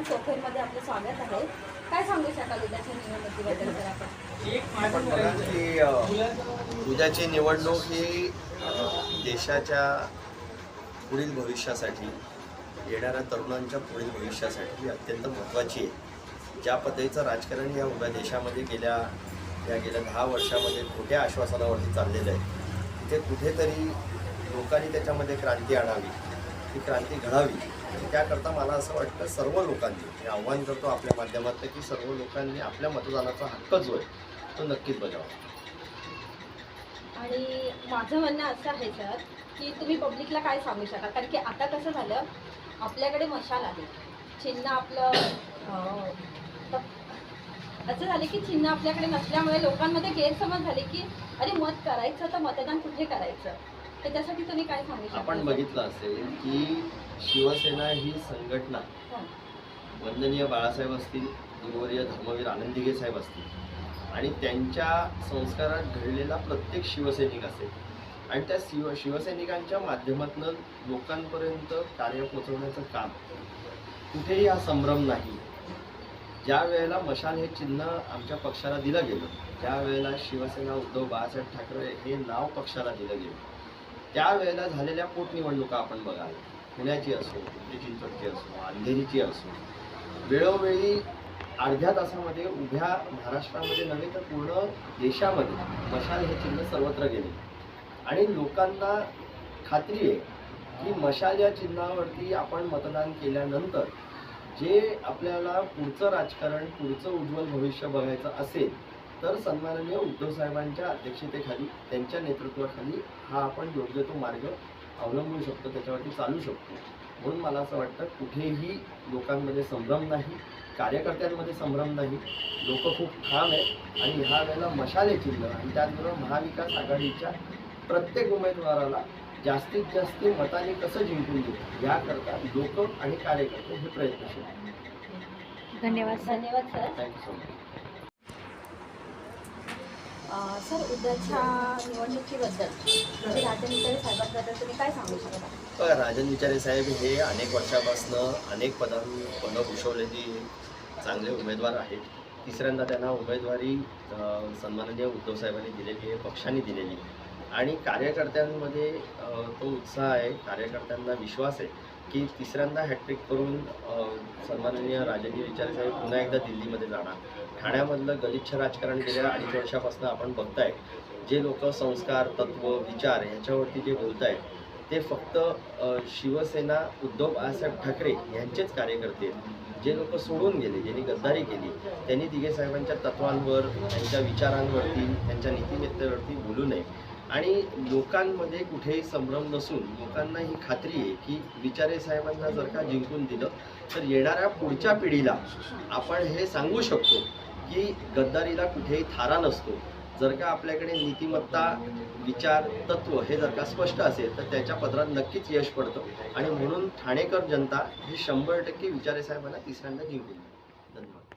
नमस्कार चोखेरमध्ये आपलं स्वागत आहे. काय सांगू शकाल उद्याच्या निवडणुकीबद्दल तर आपण? की उद्याची निवडणूक ही देशाच्या पुढील भविष्यासाठी येणाऱ्या तरुणांच्या पुढील भविष्यासाठी अत्यंत महत्त्वाची आहे. ज्या पद्धतीचं राजकारण या उभ्या देशामध्ये गेल्या या गेल्या दहा वर्षामध्ये खोट्या आश्वासनावरती चाललेलं आहे तिथे कुठेतरी लोकांनी त्याच्यामध्ये क्रांती आणावी. ही क्रांती घडावी. आणि त्याकरता मला असं वाटतं सर्व लोकांनी मी आव्हान करतो आपल्या माध्यमातलं की सर्व लोकांनी आपल्या मतदानाचा हक्क जो आहे तो नक्कीच बजावा. आणि माझं म्हणणं असं आहे सर की तुम्ही पब्लिकला काय सांगू शकाल कारण की आता कसं झालं आपल्याकडे मशाल आहे चिन्ह आपलं असं झालं की चिन्ह आपल्याकडे नसल्यामुळे लोकांमध्ये गैरसमज झाले की अरे मत करायचं तर मतदान कुठे करायचं? तुम्ही काय आपण बघितलं असेल की शिवसेना ही संघटना. वंदनीय बाळासाहेब असतील गुरुवर्य धर्मवीर आनंदिगे साहेब असतील. आणि त्यांच्या संस्कारात घडलेला प्रत्येक शिवसैनिक असेल. आणि त्या शिव शिवसैनिकांच्या माध्यमातून लोकांपर्यंत कार्य पोचवण्याचं काम. कुठेही हा संभ्रम नाही. ज्या वेळेला मशाल हे चिन्ह आमच्या पक्षाला दिलं गेलं ज्या वेळेला शिवसेना उद्धव बाळासाहेब ठाकरे हे नाव पक्षाला दिलं गेलं त्यावेळेला झालेल्या पोटनिवडणुका आपण बघाल. पुण्याची असो पिंपरी चिंचवडची असो अंधेरीची असो. वेळोवेळी अर्ध्या तासामध्ये उभ्या महाराष्ट्रामध्ये नव्हे तर पूर्ण देशामध्ये मशाल हे चिन्ह सर्वत्र गेले. आणि लोकांना खात्री आहे की मशाल या चिन्हावरती आपण मतदान केल्यानंतर जे आपल्याला पुढचं राजकारण पुढचं उज्ज्वल भविष्य बघायचं असेल तर सन्माननीय उद्धव साहेबांच्या अध्यक्षतेखाली त्यांच्या नेतृत्वाखाली हा आपण योग्य तो मार्ग अवलंबू शकतो त्याच्यावरती चालू शकतो. म्हणून मला असं वाटतं कुठेही लोकांमध्ये संभ्रम नाही कार्यकर्त्यांमध्ये संभ्रम नाही लोक खूप ठाम आहेत आणि ह्या वेळेला मशाले चिन्ह आणि त्याचबरोबर महाविकास आघाडीच्या प्रत्येक उमेदवाराला जास्तीत जास्त मताने कसं जिंकून देऊ याकरता लोक आणि कार्यकर्ते हे प्रयत्नशील धन्यवाद धन्यवाद sir. Thank you so much sir उद्याच्या निवडणुकीबद्दल म्हणजे साहेबांबद्दल तुम्ही काय सांगू शकता? राजन विचारे साहेब हे अनेक वर्षापासून अनेक पदां पदं भूषवलेली चांगले उमेदवार आहेत. तिसऱ्यांदा त्यांना उमेदवारी सन्माननीय उद्धव साहेबांनी दिलेली आहे पक्षाने दिलेली आहे. आणि कार्यकर्त्यांमध्ये तो उत्साह आहे कार्यकर्त्यांना विश्वास आहे. की तिसऱ्यांदा हॅट्रिक करून सन्माननीय राजनीय विचारे साहेब पुन्हा एकदा दिल्लीमध्ये जाणार. ठाण्यामधलं गलिच्छ राजकारण गेल्या अडीच वर्षापासून आपण बघताय. जे लोक संस्कार तत्व विचार ह्याच्यावरती जे बोलत आहेत ते फक्त शिवसेना उद्धव बाळासाहेब ठाकरे यांचेच कार्यकर्ते जे लोक सोडून गेले ज्यांनी गद्दारी केली त्यांनी दिघे साहेबांच्या तत्वांवर त्यांच्या विचारांवरती त्यांच्या नीतिमत्तेवरती बोलू नये. आणि लोकांमध्ये कुठेही संभ्रम नसून लोकांना ही खात्री आहे की विचारे साहेबांना जर का जिंकून दिलं तर येणाऱ्या पुढच्या पिढीला आपण हे सांगू शकतो की गद्दारीला कुठेही थारा नसतो. जर का आपल्याकडे नीतिमत्ता विचार तत्व हे जर का स्पष्ट असेल तर त्याच्या पदरात नक्कीच यश पडतं. आणि म्हणून ठाणेकर जनता ही शंभर टक्के विचारे साहेबांना तिसऱ्यांदा जिंकून धन्यवाद.